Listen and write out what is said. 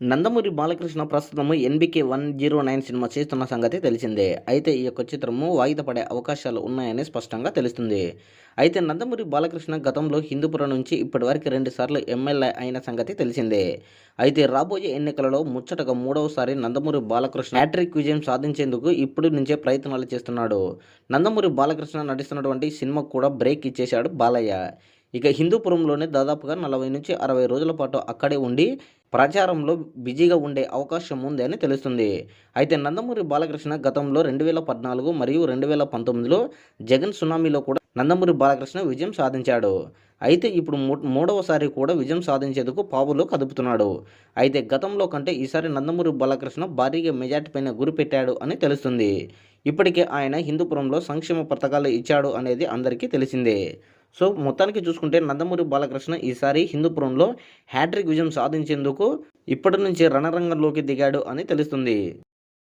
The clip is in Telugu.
నందమూరి బాలకృష్ణ ప్రస్తుతము NBK one zero nine cinema చేస్తున్న సంగతి తెలిసిందే. అయితే ఈ యొక్క చిత్రము వాయిదా పడే అవకాశాలు ఉన్నాయని స్పష్టంగా తెలుస్తుంది. అయితే నందమూరి బాలకృష్ణ గతంలో హిందూపురం నుంచి ఇప్పటివరకు రెండు సార్లు ఎమ్మెల్యే అయిన సంగతి తెలిసిందే. అయితే రాబోయే ఎన్నికలలో ముచ్చటగా మూడవసారి నందమూరి బాలకృష్ణ హ్యాట్రిక్ విజయం సాధించేందుకు ఇప్పుడు నుంచే ప్రయత్నాలు చేస్తున్నాడు. నందమూరి బాలకృష్ణ నటిస్తున్నటువంటి సినిమా కూడా బ్రేక్ ఇచ్చేశాడు బాలయ్య. ఇక హిందూపురంలోనే దాదాపుగా నలభై నుంచి అరవై రోజుల పాటు అక్కడే ఉండి ప్రచారంలో బిజీగా ఉండే అవకాశం ఉంది అని తెలుస్తుంది. అయితే నందమూరి బాలకృష్ణ గతంలో రెండు వేల పద్నాలుగు మరియు రెండు వేల పంతొమ్మిదిలో జగన్ సునామీలో కూడా నందమూరి బాలకృష్ణ విజయం సాధించాడు. అయితే ఇప్పుడు మూ- మూడవసారి కూడా విజయం సాధించేందుకు పావులో కదుపుతున్నాడు. అయితే గతంలో కంటే ఈసారి నందమూరి బాలకృష్ణ భారీగా మెజార్టీ పైన గురి పెట్టాడు అని తెలుస్తుంది. ఇప్పటికే ఆయన హిందూపురంలో సంక్షేమ పథకాలు ఇచ్చాడు అనేది అందరికీ తెలిసిందే. సో మొత్తానికి చూసుకుంటే నందమూరి బాలకృష్ణ ఈసారి హిందూపురంలో హ్యాట్రిక్ విజయం సాధించేందుకు ఇప్పటి నుంచే రణరంగంలోకి దిగాడు అని తెలుస్తుంది.